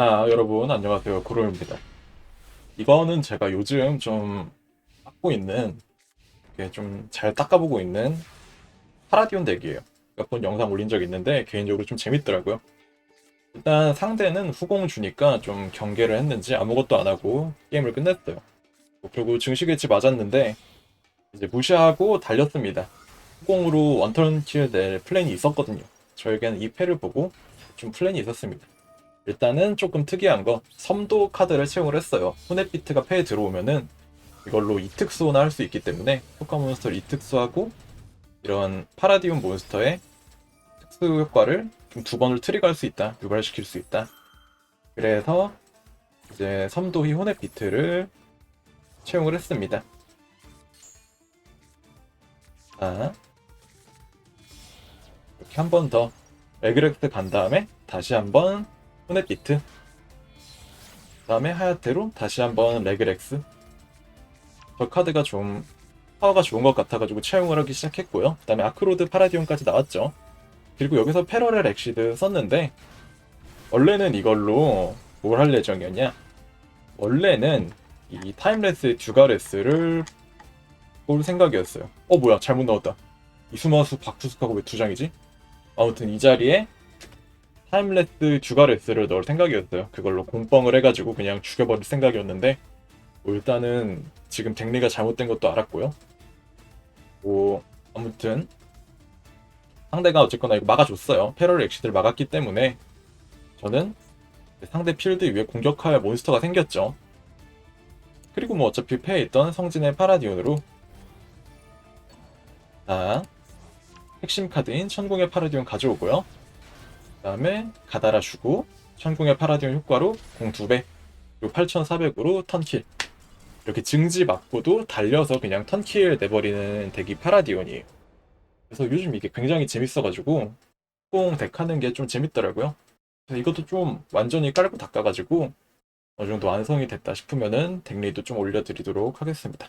아, 여러분, 안녕하세요. 구로입니다. 이거는 제가 요즘 좀 닦고 있는, 좀 잘 닦아보고 있는 파라디온 덱이에요. 몇 번 영상 올린 적 있는데, 개인적으로 좀 재밌더라고요. 일단 상대는 후공 주니까 좀 경계를 했는지 아무것도 안 하고 게임을 끝냈어요. 뭐 결국 증식일치 맞았는데, 이제 무시하고 달렸습니다. 후공으로 원턴 킬낼 플랜이 있었거든요. 저에게는 이 패를 보고 좀 플랜이 있었습니다. 일단은 조금 특이한 거 섬도 카드를 채용을 했어요. 후넷비트가 패에 들어오면은 이걸로 이특수나 할 수 있기 때문에 효과 몬스터를 이특수하고 이런 파라디움 몬스터의 특수 효과를 좀 두 번을 트리거할 수 있다. 유발시킬 수 있다. 그래서 이제 섬도희 호넷비트를 채용을 했습니다. 자, 이렇게 한 번 더 에그렉스 간 다음에 다시 한번 후넷 비트. 그다음에 하야테로 다시 한번 레그렉스 저 카드가 좀 파워가 좋은 것 같아가지고 채용을 하기 시작했고요. 그 다음에 아크로드 파라디온까지 나왔죠. 그리고 여기서 패러렐 엑시드 썼는데 원래는 이걸로 뭘 할 예정이었냐? 원래는 이 타임레스 듀가레스를 볼 생각이었어요. 어 뭐야 잘못 나왔다. 이수마수 박수숙하고 왜 두 장이지? 아무튼 이 자리에 타임레스 듀가레스를 넣을 생각이었어요. 그걸로 공뻥을 해가지고 그냥 죽여버릴 생각이었는데 뭐 일단은 지금 덱리가 잘못된 것도 알았고요. 뭐 아무튼 상대가 어쨌거나 이거 막아줬어요. 패럴 엑시드를 막았기 때문에 저는 상대 필드 위에 공격할 몬스터가 생겼죠. 그리고 뭐 어차피 패에 있던 성진의 파라디온으로 자 핵심 카드인 천공의 파라디온 가져오고요. 그 다음에 가다라 주고 천궁의 파라디온 효과로 공 2배 그리고 8400으로 턴킬. 이렇게 증지 맞고도 달려서 그냥 턴킬 내버리는 덱이 파라디온이에요. 그래서 요즘 이게 굉장히 재밌어가지고 공 덱하는 게 좀 재밌더라고요. 이것도 좀 완전히 깔고 닦아가지고 어느 정도 완성이 됐다 싶으면은 덱리도 좀 올려드리도록 하겠습니다